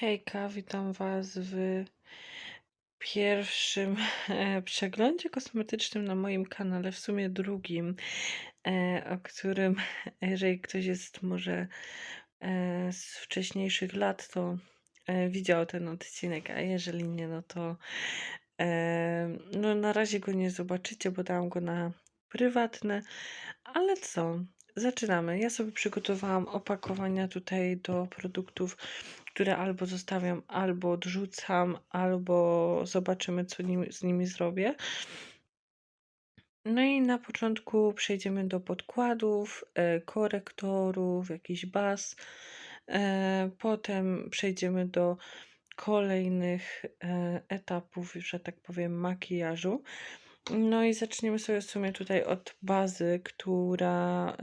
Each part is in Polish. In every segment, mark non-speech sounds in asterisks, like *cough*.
Hejka, witam Was w pierwszym e, przeglądzie kosmetycznym na moim kanale, w sumie drugim, e, o którym, jeżeli ktoś jest może e, z wcześniejszych lat, to widział ten odcinek, a jeżeli nie, no to no na razie go nie zobaczycie, bo dałam go na prywatne, ale co? Zaczynamy. Ja sobie przygotowałam opakowania tutaj do produktów, które albo zostawiam, albo odrzucam, albo zobaczymy, co nim, z nimi zrobię. No i na początku przejdziemy do podkładów, e, korektorów, jakiś baz. E, potem przejdziemy do kolejnych e, etapów, że tak powiem, makijażu. No i zaczniemy sobie w sumie tutaj od bazy, która,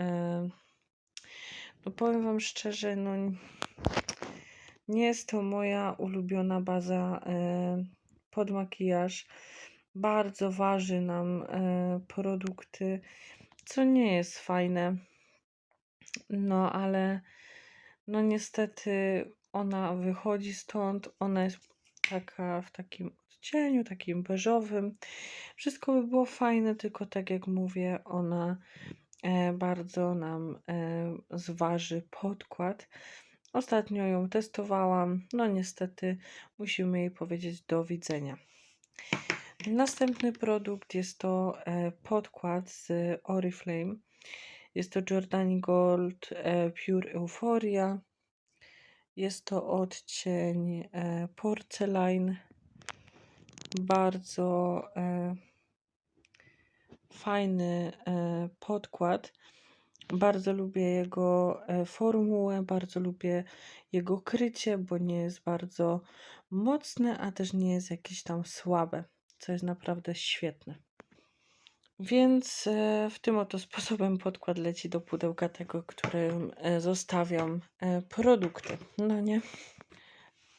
no powiem Wam szczerze, no nie jest to moja ulubiona baza pod makijaż. Bardzo waży nam produkty, co nie jest fajne. No ale no niestety ona wychodzi stąd. Ona jest taka w takim odcieniu, takim beżowym. Wszystko by było fajne, tylko tak jak mówię, ona e, bardzo nam e, zważy podkład. Ostatnio ją testowałam, no niestety musimy jej powiedzieć do widzenia. Następny produkt jest to e, podkład z Oriflame. Jest to Jordani Gold Pure Euphoria. Jest to odcień Porcelain. Bardzo e, fajny e, podkład. Bardzo lubię jego e, formułę, bardzo lubię jego krycie, bo nie jest bardzo mocne, a też nie jest jakieś tam słabe, co jest naprawdę świetne. Więc w tym oto sposobem podkład leci do pudełka tego, którym zostawiam produkty. No nie?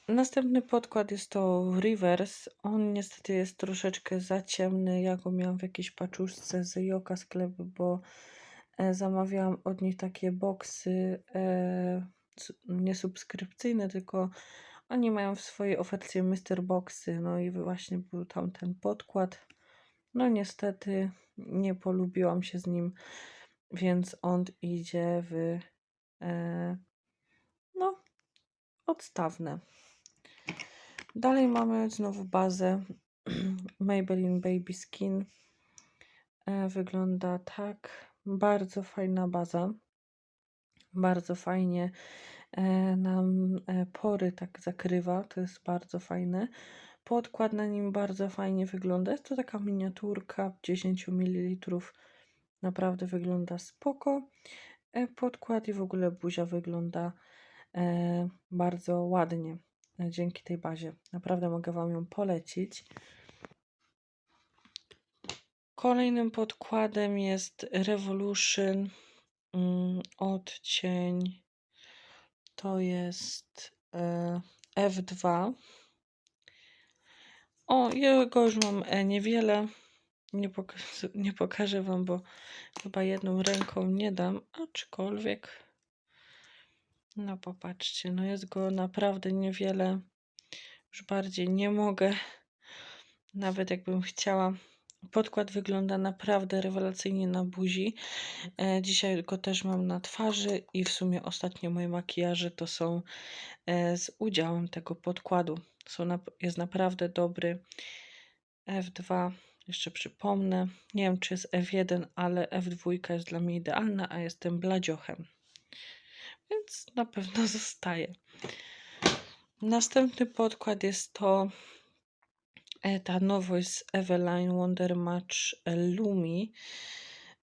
Następny podkład jest to Reverse. On niestety jest troszeczkę za ciemny. Ja go miałam w jakiejś paczuszce z Joka sklepu, bo e, zamawiałam od nich takie boksy e, nie subskrypcyjne, tylko oni mają w swojej ofercie Mystery Boxy. No i właśnie był tam ten podkład. No niestety nie polubiłam się z nim, więc on idzie w e, no odstawne. Dalej mamy znowu bazę *clears throat* Maybelline Baby Skin. E, Wygląda tak. Bardzo fajna baza. Bardzo fajnie e, nam e, pory tak zakrywa. To jest bardzo fajne. Podkład na nim bardzo fajnie wygląda. Jest to taka miniaturka 10 ml. Naprawdę wygląda spoko. Podkład i w ogóle buzia wygląda bardzo ładnie dzięki tej bazie. Naprawdę mogę Wam ją polecić. Kolejnym podkładem jest Revolution mm, odcień. To jest e, F2. O, jego już mam e, niewiele. Nie, pokaż, *laughs* nie pokażę Wam, bo chyba jedną ręką nie dam, aczkolwiek. No popatrzcie, no jest go naprawdę niewiele. Już bardziej nie mogę. Nawet jakbym chciała. Podkład wygląda naprawdę rewelacyjnie na buzi. E, dzisiaj go też mam na twarzy i w sumie ostatnie moje makijaże to są e, z udziałem tego podkładu. Są na, jest naprawdę dobry. F2, jeszcze przypomnę. Nie wiem, czy jest F1, ale F2 jest dla mnie idealna, a jestem bladziochem. Więc na pewno *laughs* zostaje. Następny podkład jest to e, ta nowość z Eveline Wonder Match e, Lumi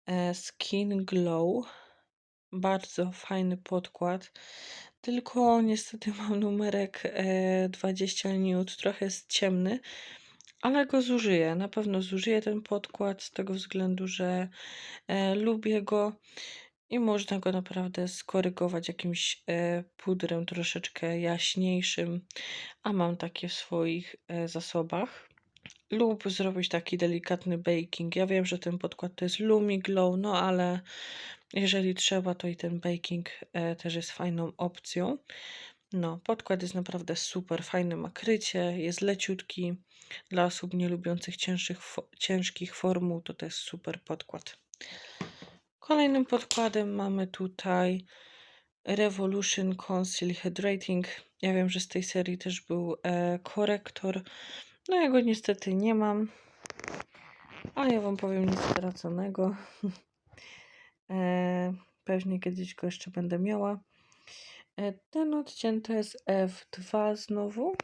e, Skin Glow. Bardzo fajny podkład. Tylko niestety *laughs* mam numerek e, 20 nut, trochę jest ciemny, ale go zużyję. Na pewno zużyję ten podkład z tego względu, że e, lubię go i można go naprawdę skorygować jakimś e, pudrem troszeczkę jaśniejszym, a mam takie w swoich e, zasobach. Lub zrobić taki delikatny baking. Ja wiem, że ten podkład to jest Lumi Glow, no ale jeżeli trzeba, to i ten baking e, też jest fajną opcją. No, podkład jest naprawdę super, fajny ma krycie, jest leciutki. Dla osób nie lubiących cięższych, ciężkich formuł to jest super podkład. Kolejnym podkładem mamy tutaj Revolution Conceal Hydrating. Ja wiem, że z tej serii też był e, korektor. No ja go niestety nie mam. Ale ja wam powiem nic straconego. *laughs* e, pewnie kiedyś go jeszcze będę miała. E, ten odcień to jest F2 znowu.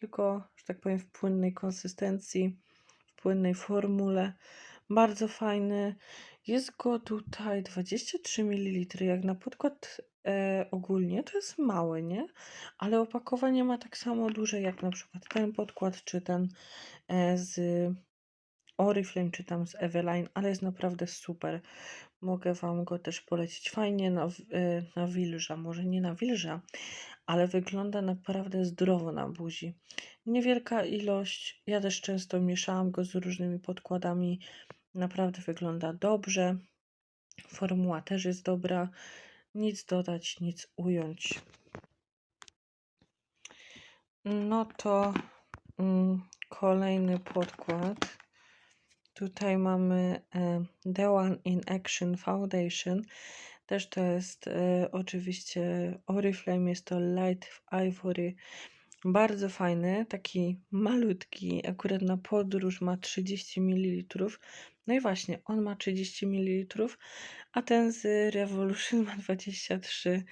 Tylko, że tak powiem, w płynnej konsystencji, w płynnej formule. Bardzo fajny. Jest go tutaj 23 ml. Jak na podkład e, ogólnie to jest mały, nie? Ale opakowanie ma tak samo duże jak na przykład ten podkład, czy ten e, z Oriflame, czy tam z Eveline, ale jest naprawdę super. Mogę Wam go też polecić. Fajnie na, e, na wilża, może nie na wilża, ale wygląda naprawdę zdrowo na buzi. Niewielka ilość. Ja też często mieszałam go z różnymi podkładami. Naprawdę wygląda dobrze. Formuła też jest dobra. Nic dodać, nic ująć. No to mm, kolejny podkład. Tutaj mamy e, The One in Action Foundation. Też to jest e, oczywiście Oriflame, jest to Light Ivory. Bardzo fajny, taki malutki, akurat na podróż ma 30 ml. No i właśnie, on ma 30 ml, a ten z Revolution ma 23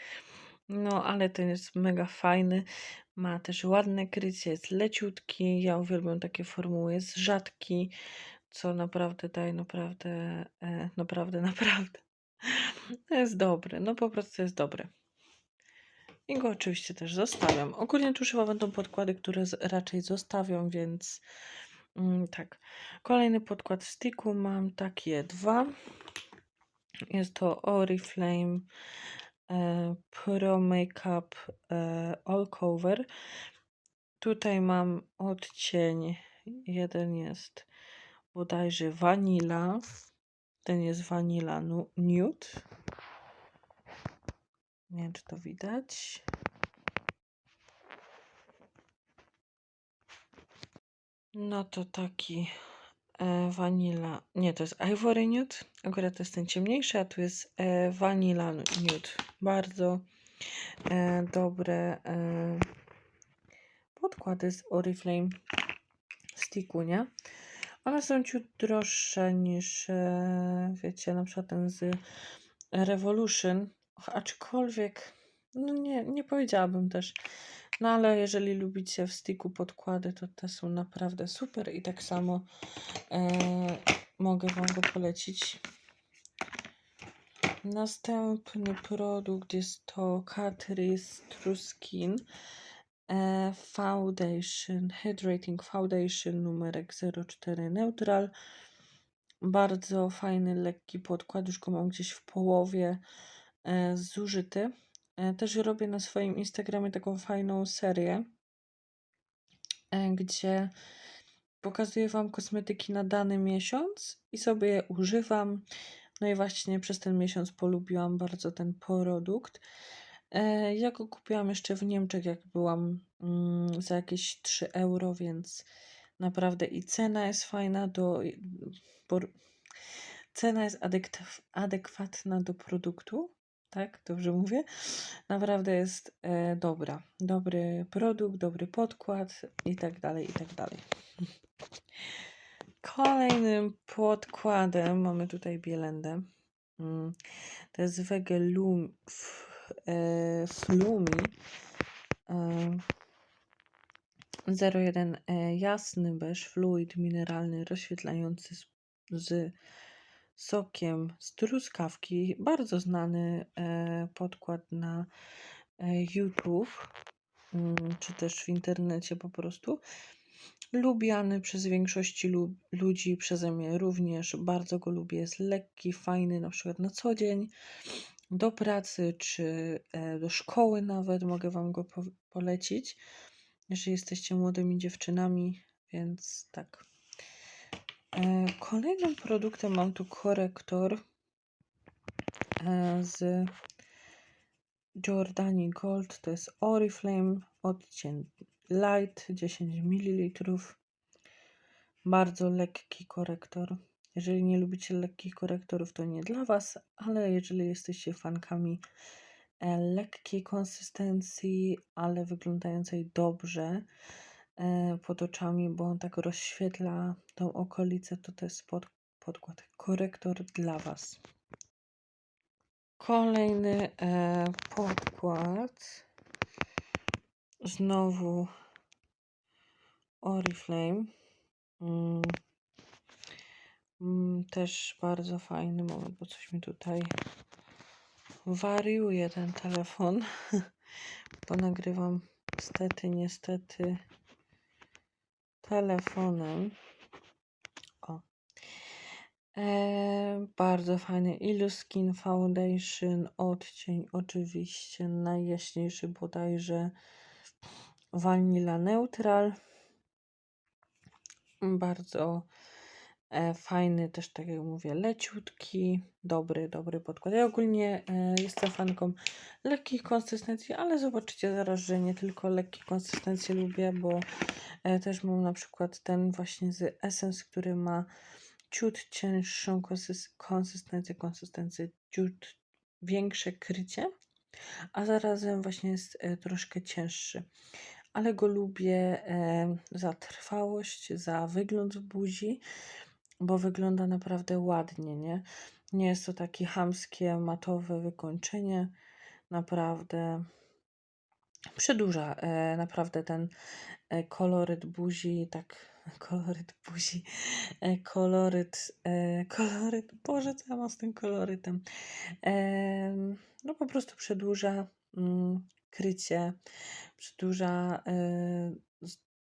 no, ale ten jest mega fajny. Ma też ładne krycie, jest leciutki. Ja uwielbiam takie formuły, jest rzadki, co naprawdę daje naprawdę, e, naprawdę, *laughs* naprawdę. To jest dobry, no po prostu jest dobry. I go oczywiście też zostawiam. Ogólnie tu chyba będą podkłady, które raczej zostawiam, więc mm, tak. Kolejny podkład w sticku mam takie dwa. Jest to Oriflame e, Pro Makeup e, All Cover. Tutaj mam odcień, jeden jest bodajże Vanilla, ten jest Vanilla nu- Nude. Nie wiem, czy to widać. No to taki e, Vanilla, nie, to jest Ivory Nude, akurat to jest ten ciemniejszy, a tu jest e, Vanilla Nude. Bardzo e, dobre e, podkłady z Oriflame sticku, nie? One są ciut droższe niż, e, wiecie, na przykład ten z Revolution, aczkolwiek, no nie, nie powiedziałabym też. No ale jeżeli lubicie w sticku podkłady, to te są naprawdę super i tak samo e, mogę Wam go polecić. Następny produkt jest to Catrice True Skin e, Foundation, Hydrating Foundation numerek 04 Neutral. Bardzo fajny, lekki podkład, już go mam gdzieś w połowie zużyty. E, też robię na swoim Instagramie taką fajną serię, e, gdzie pokazuję Wam kosmetyki na dany miesiąc i sobie je używam. No i właśnie przez ten miesiąc polubiłam bardzo ten produkt. E, Ja go kupiłam jeszcze w Niemczech, jak byłam mm, za jakieś 3 euro, więc naprawdę i cena jest fajna do. Cena jest adek- adekwatna do produktu, tak? Dobrze mówię? Naprawdę jest e, dobra. Dobry produkt, dobry podkład i tak dalej, i tak dalej. Kolejnym podkładem mamy tutaj bielendę. Mm, To jest Vegelum f, e, Flumi e, 01 e, jasny beż, fluid mineralny rozświetlający z, z sokiem z truskawki. Bardzo znany e, podkład na e, YouTube, mm, czy też w internecie po prostu. Lubiany przez większości lu- ludzi, przeze mnie również. Bardzo go lubię. Jest lekki, fajny, na przykład na co dzień, do pracy czy e, do szkoły nawet. Mogę Wam go po- polecić, jeżeli jesteście młodymi dziewczynami, więc tak. E, Kolejnym produktem mam tu korektor e, z Jordani Gold to jest Oriflame, odcień Light 10 ml. Bardzo lekki korektor. Jeżeli nie lubicie lekkich korektorów, to nie dla Was, ale jeżeli jesteście fankami e, lekkiej konsystencji, ale wyglądającej dobrze pod oczami, bo on tak rozświetla tą okolicę, to to jest pod, podkład korektor dla Was. Kolejny e, podkład. Znowu Oriflame. Mm. Mm, też bardzo fajny moment, bo coś mi tutaj wariuje ten telefon, *laughs* bo nagrywam niestety, niestety telefonem. O. E, bardzo fajny Illu Skin Foundation, odcień oczywiście najjaśniejszy bodajże Vanilla Neutral. Bardzo fajny też, tak jak mówię, leciutki, dobry, dobry podkład. Ja ogólnie e, jestem fanką lekkich konsystencji, ale zobaczycie zaraz, że nie tylko lekkie konsystencje lubię, bo e, też mam na przykład ten właśnie z Essence, który ma ciut cięższą konsystencję, konsystencję, ciut większe krycie, a zarazem właśnie jest troszkę cięższy. Ale go lubię za trwałość, za wygląd w buzi bo wygląda naprawdę ładnie, nie? Nie jest to takie chamskie, matowe wykończenie. Naprawdę przedłuża e, naprawdę ten e, koloryt buzi, tak, *laughs* koloryt buzi, e, koloryt, e, *laughs* koloryt, Boże, co ja mam z tym kolorytem? E, no po prostu przedłuża mm, krycie, przedłuża e,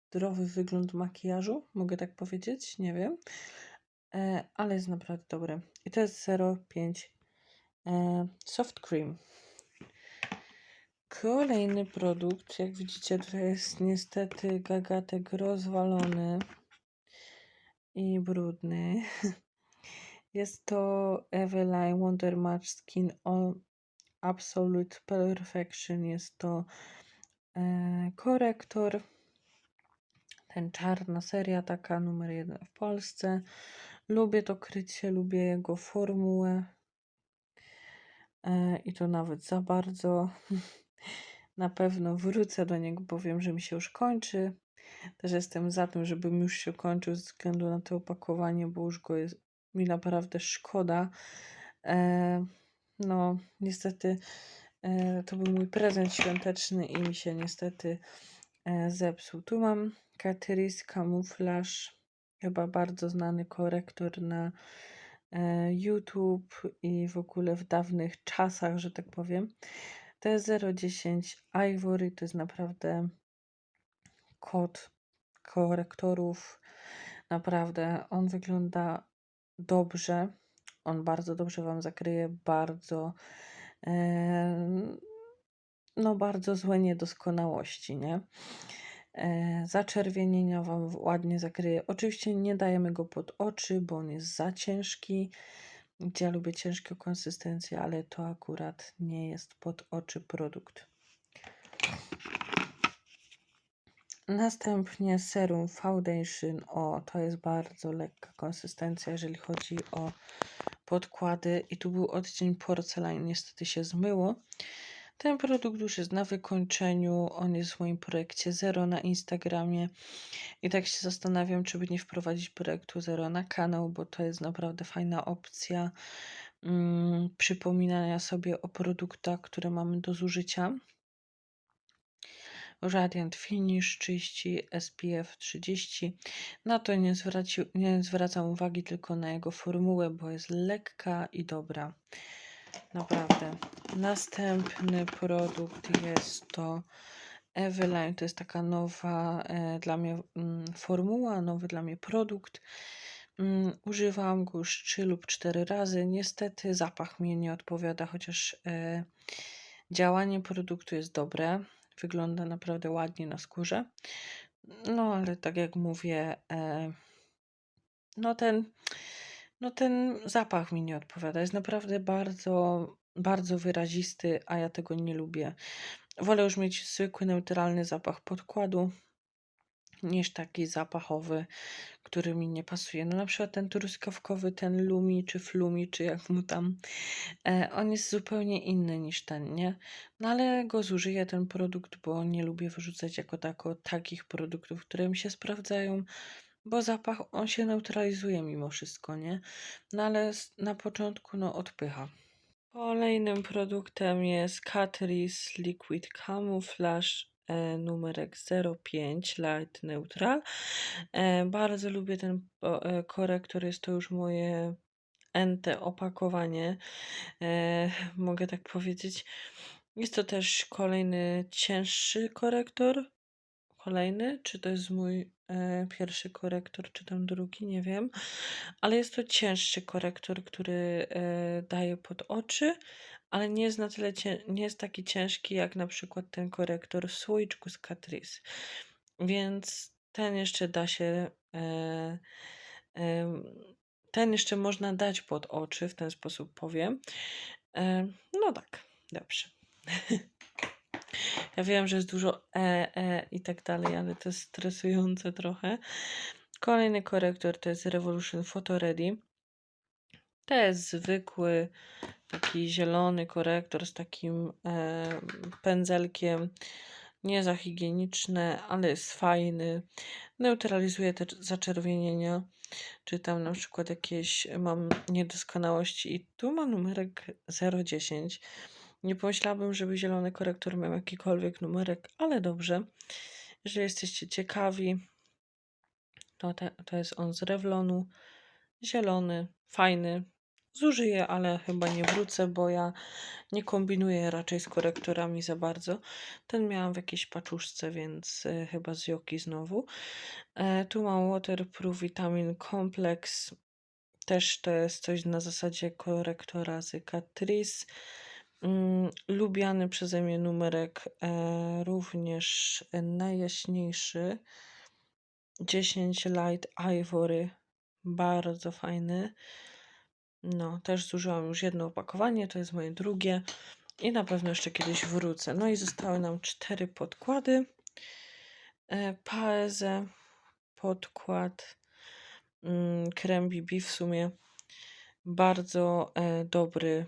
zdrowy wygląd makijażu, mogę tak powiedzieć, nie wiem. E, ale jest naprawdę dobry. I to jest 0,5 e, Soft Cream. Kolejny produkt, jak widzicie, to jest niestety gagatek rozwalony i brudny. *laughs* Jest to Eveline Wonder Match Skin All Absolute Perfection. Jest to e, korektor. Ten czarna seria, taka numer jeden w Polsce. Lubię to krycie, lubię jego formułę. E, I to nawet za bardzo. *laughs* Na pewno wrócę do niego, bo wiem, że mi się już kończy. Też jestem za tym, żebym już się kończył ze względu na to opakowanie, bo już go jest mi naprawdę szkoda. E, no, niestety e, to był mój prezent świąteczny i mi się niestety zepsuł. Tu mam Catrice Camouflage chyba bardzo znany korektor na e, YouTube i w ogóle w dawnych czasach, że tak powiem. T010 Ivory to jest naprawdę kod korektorów. Naprawdę on wygląda dobrze. On bardzo dobrze Wam zakryje bardzo no bardzo złe niedoskonałości, nie? E, zaczerwienienia Wam ładnie zakryje. Oczywiście nie dajemy go pod oczy, bo on jest za ciężki. Ja lubię ciężką konsystencję, ale to akurat nie jest pod oczy produkt. Następnie serum foundation. O, to jest bardzo lekka konsystencja, jeżeli chodzi o podkłady. I tu był odcień porcelain, niestety się zmyło. Ten produkt już jest na wykończeniu. On jest w moim projekcie Zero na Instagramie. I tak się zastanawiam, czy by nie wprowadzić projektu Zero na kanał, bo to jest naprawdę fajna opcja mm, przypominania sobie o produktach, które mamy do zużycia. Radiant Finish 30, SPF 30. Na to nie, zwraci, nie zwracam uwagi tylko na jego formułę, bo jest lekka i dobra. Naprawdę. Następny produkt jest to Eveline. To jest taka nowa e, dla mnie mm, formuła, nowy dla mnie produkt. Mm, używałam go już 3 lub 4 razy. Niestety zapach mnie nie odpowiada, chociaż e, działanie produktu jest dobre. Wygląda naprawdę ładnie na skórze. No ale tak jak mówię, e, no ten no ten zapach mi nie odpowiada. Jest naprawdę bardzo bardzo wyrazisty, a ja tego nie lubię. Wolę już mieć zwykły, neutralny zapach podkładu niż taki zapachowy, który mi nie pasuje. No na przykład ten truskawkowy, ten Lumi czy Flumi, czy jak mu tam, e, on jest zupełnie inny niż ten, nie? No ale go zużyję ten produkt, bo nie lubię wyrzucać jako tako takich produktów, które mi się sprawdzają, bo zapach on się neutralizuje mimo wszystko, nie? No ale na początku no odpycha. Kolejnym produktem jest Catrice Liquid Camouflage e, numerek 05 Light Neutral. E, bardzo lubię ten e, korektor, jest to już moje ente opakowanie, e, mogę tak powiedzieć. Jest to też kolejny cięższy korektor. Kolejny, czy to jest mój pierwszy korektor, czy tam drugi, nie wiem. Ale jest to cięższy korektor, który e, daje pod oczy, ale nie jest na tyle nie jest taki ciężki jak na przykład ten korektor w słoiczku z Catrice. Więc ten jeszcze da się e, ten jeszcze można dać pod oczy, w ten sposób powiem. No tak, dobrze. *laughs* Ja wiem, że jest dużo e, e i tak dalej, ale to jest stresujące trochę. Kolejny korektor to jest Revolution Photo Ready. To jest zwykły, taki zielony korektor z takim e, pędzelkiem. Nie za higieniczne, ale jest fajny. Neutralizuje te zaczerwienienia. Czy tam na przykład jakieś mam niedoskonałości. I tu ma numerek 010. Nie pomyślałabym, żeby zielony korektor miał jakikolwiek numerek, ale dobrze. Jeżeli jesteście ciekawi, to, te, to jest on z Revlonu. Zielony, fajny. Zużyję, ale chyba nie wrócę, bo ja nie kombinuję raczej z korektorami za bardzo. Ten miałam w jakiejś paczuszce, więc y, chyba z Joki znowu. E, tu mam Waterproof Vitamin Complex. Też to jest coś na zasadzie korektora z Catrice. Mm, lubiany przeze mnie numerek, e, również najjaśniejszy. 10 Light Ivory, bardzo fajny. No, też zużyłam już jedno opakowanie, to jest moje drugie i na pewno jeszcze kiedyś wrócę. No i zostały nam cztery podkłady. E, Paeze, podkład, mm, krem BB w sumie bardzo e, dobry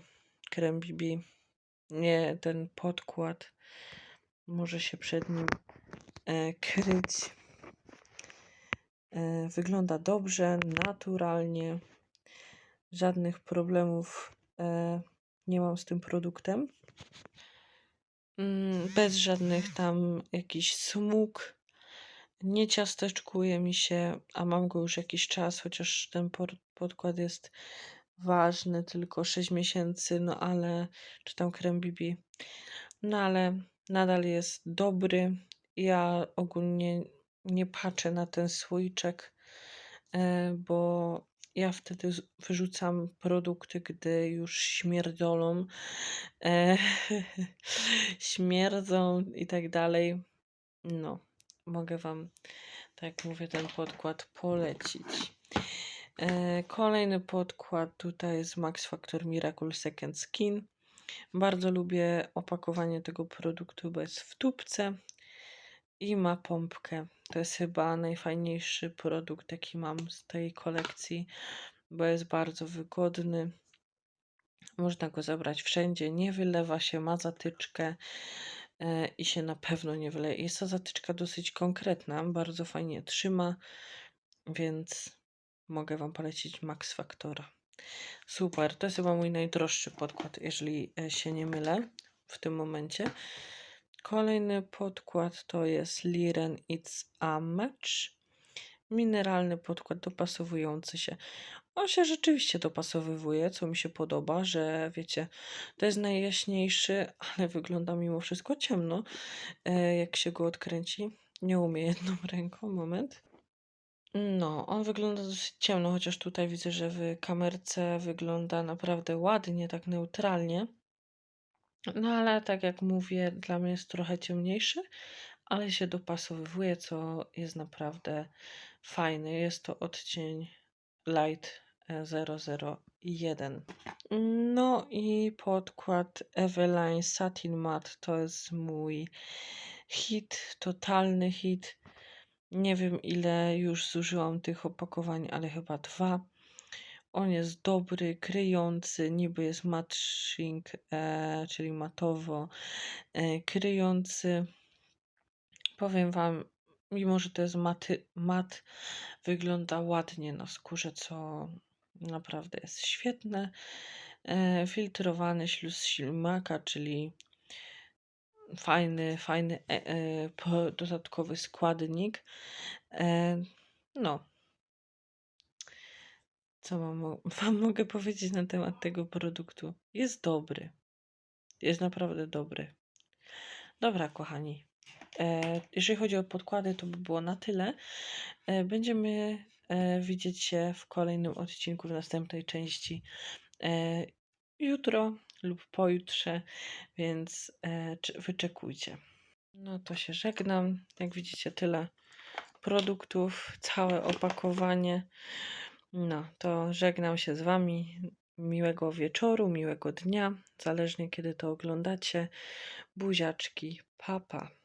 krem BB nie ten podkład może się przed nim e, kryć. E, wygląda dobrze, naturalnie. Żadnych problemów e, nie mam z tym produktem. Mm, bez żadnych tam jakichś smug. Nie ciasteczkuje mi się, a mam go już jakiś czas, chociaż ten podkład jest ważny, tylko 6 miesięcy, no ale, czy tam krem BB, no ale nadal jest dobry. Ja ogólnie nie patrzę na ten słoiczek, e, bo ja wtedy wyrzucam produkty, gdy już śmierdolą, e, *laughs* śmierdzą i tak dalej. No, mogę Wam, tak jak mówię, ten podkład polecić. E, kolejny podkład tutaj jest Max Factor Miracle Second Skin. Bardzo lubię opakowanie tego produktu, bo jest w tubce i ma pompkę. To jest chyba najfajniejszy produkt, jaki mam z tej kolekcji, bo jest bardzo wygodny. Można go zabrać wszędzie, nie wylewa się, ma zatyczkę e, i się na pewno nie wyleje. Jest ta zatyczka dosyć konkretna, bardzo fajnie trzyma, więc mogę Wam polecić Max Factora. Super, to jest chyba mój najdroższy podkład, jeżeli e, się nie mylę w tym momencie. Kolejny podkład to jest Liren It's a Match. Mineralny podkład dopasowujący się. On się rzeczywiście dopasowywuje, co mi się podoba, że wiecie, to jest najjaśniejszy, ale wygląda mimo wszystko ciemno, e, jak się go odkręci. Nie umie jedną ręką, moment. No, on wygląda dosyć ciemno, chociaż tutaj widzę, że w kamerce wygląda naprawdę ładnie, tak neutralnie. No ale tak jak mówię, dla mnie jest trochę ciemniejszy, ale się dopasowywuje, co jest naprawdę fajne. Jest to odcień light e, 001. No i podkład Eveline Satin Matte to jest mój hit, totalny hit. Nie wiem ile już zużyłam tych opakowań, ale chyba dwa. On jest dobry, kryjący, niby jest matching, e, czyli matowo e, kryjący. Powiem Wam, mimo że to jest maty, mat, wygląda ładnie na skórze, co naprawdę jest świetne. E, filtrowany śluz ślimaka, czyli fajny, fajny e, e, dodatkowy składnik. E, no, co mam, *laughs* wam mogę powiedzieć na temat tego produktu? Jest dobry. Jest naprawdę dobry. Dobra, kochani. Jeżeli chodzi o podkłady, to by było na tyle. Będziemy widzieć się w kolejnym odcinku, w następnej części jutro lub pojutrze, więc e, wyczekujcie. No to się żegnam. Jak widzicie, tyle produktów, całe opakowanie. No to żegnam się z Wami. Miłego wieczoru, miłego dnia, zależnie kiedy to oglądacie. Buziaczki, papa. Pa.